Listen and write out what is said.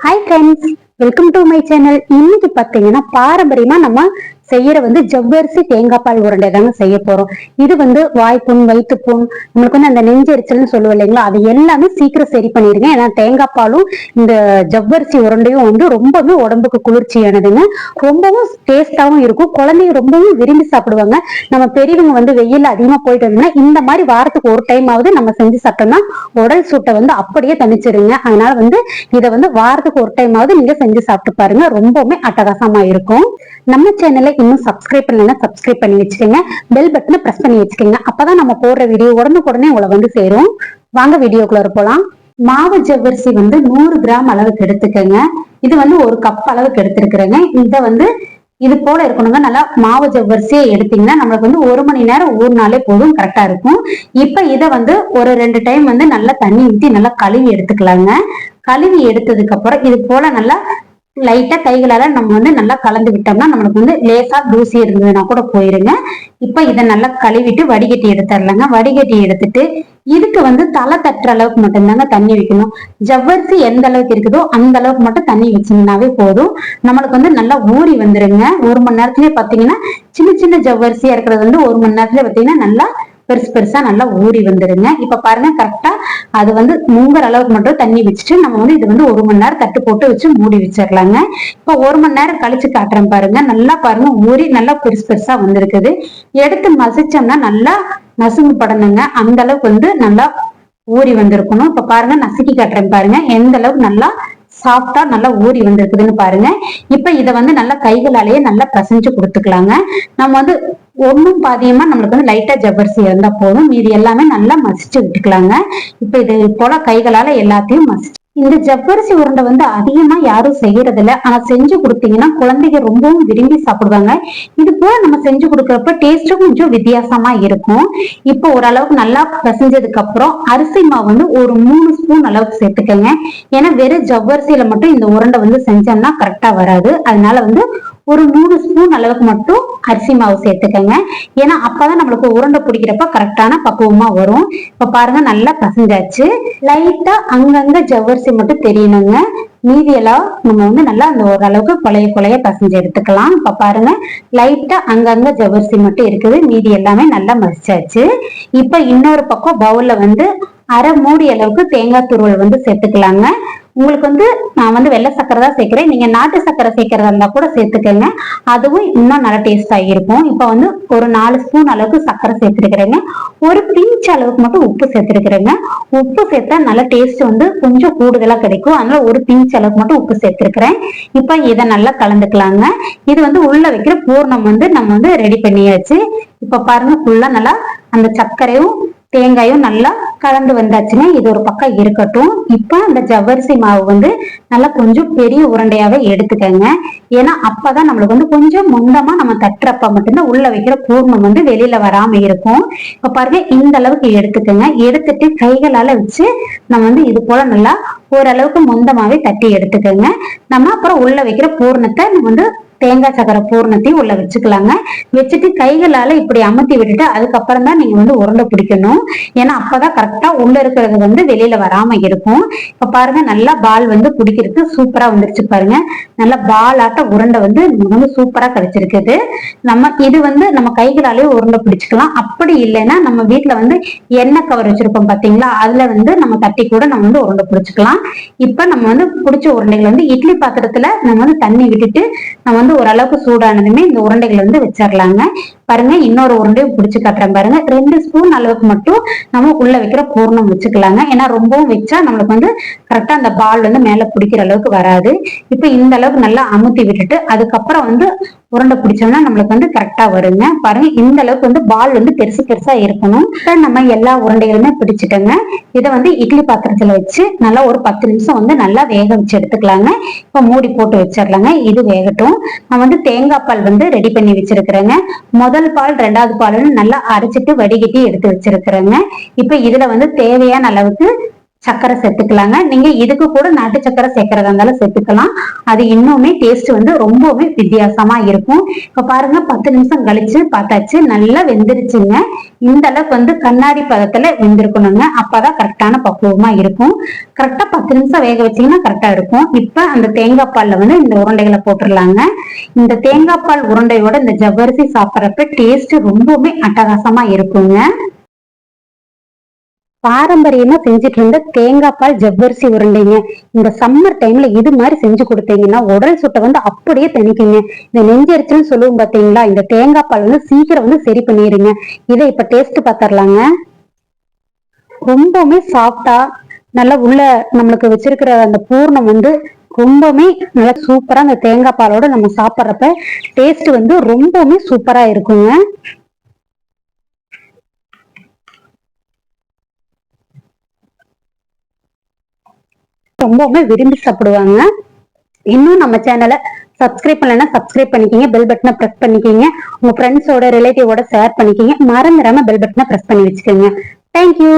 Hi friends welcome to my channel இன்னைக்கு பாத்தீங்கன்னா பாரம்பரியமா நம்ம செய்யற வந்து ஜவ்வரிசி தேங்காய் பால் உருண்டை தாங்க செய்ய போறோம். இது வந்து வாய்ப்புண் வயிற்றுப்புண் நம்மளுக்கு வந்து அந்த நெஞ்செரிச்சல்னு சொல்லுவோம் இல்லைங்களா? அது எல்லாமே சீக்கிரம் சரி பண்ணிடுங்க. ஏன்னா தேங்காய் பாலும் இந்த ஜவ்வரிசி உருண்டையும் வந்து ரொம்பவே உடம்புக்கு குளிர்ச்சியானதுங்க. ரொம்பவும் டேஸ்டாவும் இருக்கும். குழந்தைங்க ரொம்பவும் விரும்பி சாப்பிடுவாங்க. நம்ம பெரியவங்க வந்து வெயில் அதிகமா போயிட்டு வந்தோம்னா இந்த மாதிரி வாரத்துக்கு ஒரு டைம் ஆவது நம்ம செஞ்சு சாப்பிட்டோம்னா உடல் சூட்டை வந்து அப்படியே தணிச்சிருங்க. அதனால வந்து இதை வந்து வாரத்துக்கு ஒரு டைம் ஆவது நீங்க செஞ்சு சாப்பிட்டு பாருங்க. ரொம்பவுமே அட்டகாசமா இருக்கும். நம்ம சேனலை இன்னும் சப்ஸ்கிரைப் பண்ணலன்னா சப்ஸ்கிரைப் பண்ணி வச்சுக்கோங்க. பெல் பட்டனை பிரஸ் பண்ணி வச்சுக்கோங்க. அப்பதான் நம்ம போடுற வீடியோ உடனுக்குடனே உங்களை வந்து சேரும். வாங்க வீடியோக்குள்ள போலாம். மாவு ஜவ்வரிசி வந்து நூறு கிராம் அளவுக்கு எடுத்துக்கோங்க. இது வந்து ஒரு கப் அளவுக்கு எடுத்திருக்கிறேங்க. இதை வந்து இது போல இருக்கணுங்க. நல்லா மாவு ஜவ்வரிசியை எடுத்தீங்கன்னா நம்மளுக்கு வந்து ஒரு மணி நேரம் ஊறினாலே போதும். கரெக்டா இருக்கும். இப்ப இதை வந்து ஒரு ரெண்டு டைம் வந்து நல்லா தண்ணி ஊற்றி நல்லா கழுவி எடுத்துக்கலாங்க. கழுவி எடுத்ததுக்கு அப்புறம் இது போல நல்லா லைட்டா கைகளால நம்ம வந்து நல்லா கலந்து விட்டோம்னா நம்மளுக்கு வந்து லேசா தூசி இருந்ததுன்னா கூட போயிருங்க. இப்ப இதை நல்லா கழுவிட்டு வடிகட்டி எடுத்துடலாங்க. வடிகட்டி எடுத்துட்டு இதுக்கு வந்து தலை தட்டுற அளவுக்கு மட்டும்தாங்க தண்ணி வைக்கணும். ஜவ்வரிசி எந்த அளவுக்கு இருக்குதோ அந்த அளவுக்கு மட்டும் தண்ணி வச்சீங்கன்னாவே போதும். நம்மளுக்கு வந்து நல்லா ஊறி வந்துருங்க. ஒரு மணி நேரத்துலயே பாத்தீங்கன்னா சின்ன சின்ன ஜவ்வரிசியா இருக்கிறது வந்து ஒரு மணி நேரத்துல பாத்தீங்கன்னா நல்லா பெருசு பெருசா நல்லா ஊறி வந்துருங்க. இப்ப பாருங்க கரெக்டா அது வந்து முங்குற அளவுக்கு மட்டும் தண்ணி வச்சுட்டு நம்ம வந்து இது வந்து ஒரு மணி நேரம் தட்டு போட்டு வச்சு மூடி வச்சிடலாங்க இப்ப ஒரு மணி நேரம் கழிச்சு காட்டுறேன் பாருங்க. நல்லா பாருங்க ஊறி நல்லா பெருசு பெருசா வந்திருக்குது. எடுத்து மசிச்சோம்னா நல்லா நசுங்கு படணுங்க. அந்த அளவுக்கு வந்து நல்லா ஊறி வந்திருக்கணும். இப்ப பாருங்க நசுக்கி காட்டுறேன் பாருங்க. எந்த அளவுக்கு நல்லா சாஃப்டா நல்லா ஊறி வந்திருக்குதுன்னு பாருங்க. இப்ப இத வந்து நல்லா கைகளாலேயே நல்லா பிரசஞ்சு கொடுத்துக்கலாங்க. நம்ம வந்து ஒண்ணும் பாதியமா நம்மளுக்கு வந்து லைட்டா ஜவ்வரிசி இருந்தா போதும். மீதி எல்லாமே நல்லா மசிச்சு விட்டுக்கலாங்க. இப்ப இது போல கைகளால எல்லாத்தையும் மசிச்சு இந்த ஜவ்வரிசி உருண்டை வந்து அதிகமா யாரும் செய்யறது இல்ல ஆனா செஞ்சு கொடுத்தீங்கன்னா குழந்தைங்க ரொம்பவும் விரும்பி சாப்பிடுவாங்க. இது போல நம்ம செஞ்சு கொடுக்கறப்ப டேஸ்டும் கொஞ்சம் வித்தியாசமா இருக்கும். இப்போ ஓரளவுக்கு நல்லா பிசைஞ்சதுக்கு அப்புறம் அரிசி மாவு வந்து ஒரு மூணு ஸ்பூன் அளவுக்கு சேர்த்துக்கங்க. ஏன்னா வெறும் ஜவ்வரிசியில மட்டும் இந்த உருண்டை வந்து செஞ்சோம்னா கரெக்டா வராது. அதனால வந்து ஒரு மூணு ஸ்பூன் அளவுக்கு மட்டும் அரிசி மாவு சேர்த்துக்கங்க. ஏன்னா அப்பதான் நம்மளுக்கு உருண்டை பிடிக்கிறப்ப கரெக்டான பக்குவமா வரும். இப்ப பாருங்க நல்லா பசஞ்சாச்சு. லைட்டா அங்கங்க ஜவ்வரிசி மட்டும் தெரியணுங்க. மீதியெல்லாம் நம்ம வந்து நல்லா அந்த ஓரளவுக்கு கொலைய கொலைய பசஞ்சு எடுத்துக்கலாம். இப்ப பாருங்க லைட்டா அங்கங்க ஜவ்வரிசி மட்டும் இருக்குது. மீதி எல்லாமே நல்லா மசிச்சாச்சு. இப்ப இன்னொரு பக்கம் பவுல்ல வந்து அரை மூடி அளவுக்கு தேங்காய் துருவல் வந்து சேர்த்துக்கலாங்க. உங்களுக்கு வந்து நான் வந்து வெள்ளை சக்கரை தான் சேர்க்கிறேன். நீங்க நாட்டு சக்கரை சேர்க்கறதா இருந்தா கூட சேர்த்துக்கங்க. அதுவும் இன்னும் நல்லா டேஸ்டா இருக்கும் இப்போ வந்து ஒரு நாலு ஸ்பூன் அளவுக்கு சக்கரை சேர்த்துருக்கிறேங்க. ஒரு பிஞ்ச் அளவுக்கு மட்டும் உப்பு சேர்த்துருக்கிறேங்க. உப்பு சேர்த்தா நல்ல டேஸ்ட் வந்து கொஞ்சம் கூடுதலா கிடைக்கும். அதனால ஒரு பிஞ்ச் அளவுக்கு மட்டும் உப்பு சேர்த்திருக்கிறேன். இப்போ இதை நல்லா கலந்துக்கலாங்க. இது வந்து உள்ள வைக்கிற பூர்ணம் வந்து நம்ம வந்து ரெடி பண்ணியாச்சு. இப்ப பாருங்க ஃபுல்லா நல்லா அந்த சர்க்கரையும் தேங்காயும் நல்லா கலந்து வந்தாச்சுன்னா இது ஒரு பக்கம் இருக்கட்டும். இப்போ அந்த ஜவ்வரிசி மாவு வந்து நல்லா கொஞ்சம் பெரிய உருண்டையாவே எடுத்துக்கங்க. ஏன்னா அப்பதான் நம்மளுக்கு வந்து கொஞ்சம் மொந்தமா நம்ம தட்டுறப்ப மட்டும்தான் உள்ள வைக்கிற பூர்ணம் வந்து வெளியில வராம இருக்கும். இப்ப பாருங்க இந்த அளவுக்கு எடுத்துக்கங்க. எடுத்துட்டு கைகளால வச்சு நம்ம வந்து இது போல நல்லா ஓரளவுக்கு மொந்தமாவே தட்டி எடுத்துக்கோங்க. நம்ம அப்புறம் உள்ள வைக்கிற பூர்ணத்தை நம்ம வந்து தேங்காய் சக்கரை பூர்ணத்தையும் உள்ள வச்சுக்கலாங்க. வச்சுட்டு கைகளால இப்படி அமுத்தி விட்டுட்டு அதுக்கப்புறம் தான் நீங்க வந்து உருண்டை பிடிக்கணும். ஏன்னா அப்பதான் கரெக்டா உள்ள இருக்கிறது வந்து வெளியில வராம இருக்கும். இப்ப பாருங்க நல்லா பால் வந்து குடிக்கிறதுக்கு சூப்பரா வந்துருச்சு பாருங்க. நல்லா பால் ஆட்ட உருண்டை வந்து வந்து சூப்பரா கிடைச்சிருக்குது நம்ம இது வந்து நம்ம கைகளாலேயே உருண்டை பிடிச்சுக்கலாம். அப்படி இல்லைன்னா நம்ம வீட்டுல வந்து எண்ணெய் கவர் வச்சிருப்போம் பாத்தீங்களா? அதுல வந்து நம்ம தட்டி கூட நம்ம வந்து உருண்டை பிடிச்சிக்கலாம். இப்ப நம்ம வந்து பிடிச்ச உருண்டைகள் வந்து இட்லி பாத்திரத்துல நம்ம வந்து தண்ணி விட்டுட்டு நம்ம வந்து ஓரளவுக்கு சூடானதுமே இந்த உருண்டைகளை வந்து வச்சிடலாங்க பாருங்க இன்னொரு உருண்டையும் பிடிச்சு காட்டுறேன் பாருங்க. ரெண்டு ஸ்பூன் அளவுக்கு மட்டும் நம்ம உள்ள வைக்கிற பூர்ணம் வச்சுக்கலாங்க. ஏன்னா ரொம்பவும் வச்சா நம்மளுக்கு வந்து கரெக்டா அந்த பால் வந்து மேல பிடிக்கிற அளவுக்கு வராது. இப்ப இந்த அளவுக்கு நல்லா அமுத்தி விட்டுட்டு அதுக்கப்புறம் வந்து உருண்டை பிடிச்சோம்னா நம்மளுக்கு வந்து கரெக்டா வருங்க. பாருங்க இந்த அளவுக்கு வந்து பால் வந்து பெருசு பெருசா இருக்கணும். நம்ம எல்லா உருண்டைகளுமே பிடிச்சிட்டோங்க. இதை வந்து இட்லி பாத்திரத்துல வச்சு நல்லா ஒரு பத்து நிமிஷம் வந்து நல்லா வேக வச்சு எடுத்துக்கலாங்க. இப்ப மூடி போட்டு வச்சிடலாங்க. இது வேகட்டும். நான் வந்து தேங்காய் பால் வந்து ரெடி பண்ணி வச்சிருக்கிறேங்க. முதல் பால் ரெண்டாவது பால்னு நல்லா அரைச்சிட்டு வடிகட்டி எடுத்து வச்சிருக்கிறேங்க. இப்ப இதுல வந்து தேவையான அளவுக்கு சக்கரை சேர்த்துக்கலாங்க. நீங்க இதுக்கு கூட நாட்டு சக்கரை சேர்க்கறதா இருந்தாலும் சேர்த்துக்கலாம். அது இன்னுமே டேஸ்ட் வந்து ரொம்பவுமே வித்தியாசமா இருக்கும். இப்ப பாருங்க பத்து நிமிஷம் கழிச்சு பார்த்தாச்சு நல்லா வெந்துருச்சுங்க. இந்த அளவுக்கு வந்து கண்ணாடி பதத்துல வெந்திருக்கணுங்க. அப்பதான் கரெக்டான பக்குவமா இருக்கும். கரெக்டா பத்து நிமிஷம் வேக வச்சீங்கன்னா கரெக்டா இருக்கும். இப்ப அந்த தேங்காய் பால்ல வந்து இந்த உருண்டைகளை போட்டுடலாங்க இந்த தேங்காய் பால் உருண்டையோட இந்த ஜவ்வரிசி சாப்பிட்றப்ப டேஸ்ட் ரொம்பவுமே அட்டகாசமா இருக்குங்க. பாரம்பரியமா செஞ்சுட்டு இருந்த தேங்காய் பால் ஜவ்வரிசி உருண்டைங்க. இந்த சம்மர் டைம்ல இது மாதிரி செஞ்சு கொடுத்தீங்கன்னா உடல் சுட்டை வந்து அப்படியே தணிக்குங்க. இந்த நெஞ்சரிச்சல்னு சொல்லுவோம் பாத்தீங்களா இந்த தேங்காய் பால் வந்து சீக்கிரம் வந்து சரி பண்ணிடுங்க இதை இப்ப டேஸ்ட் பாத்திரலாங்க ரொம்பவுமே சாஃப்டா நல்லா உள்ள நம்மளுக்கு வச்சிருக்கிற அந்த பூர்ணம் வந்து ரொம்பவுமே நல்லா சூப்பரா அந்த தேங்காய் பாலோட நம்ம சாப்பிட்றப்ப டேஸ்ட் வந்து ரொம்பவுமே சூப்பரா இருக்குங்க. ரொம்பவுமே விரும்பி சாப்பிடுவாங்க. இன்னும் நம்ம சேனலை சப்ஸ்கிரைப் பண்ணலன்னா சப்ஸ்கிரைப் பண்ணிக்கிங்க. பெல் பட்டனை ப்ரெஸ் பண்ணிக்கிங்க. உங்க ஃப்ரெண்ட்ஸோட ரிலேட்டிவோட ஷேர் பண்ணிக்கிங்க. மறந்துடாம பெல் பட்டனை ப்ரெஸ் பண்ணி வச்சுக்கோங்க. தேங்க்யூ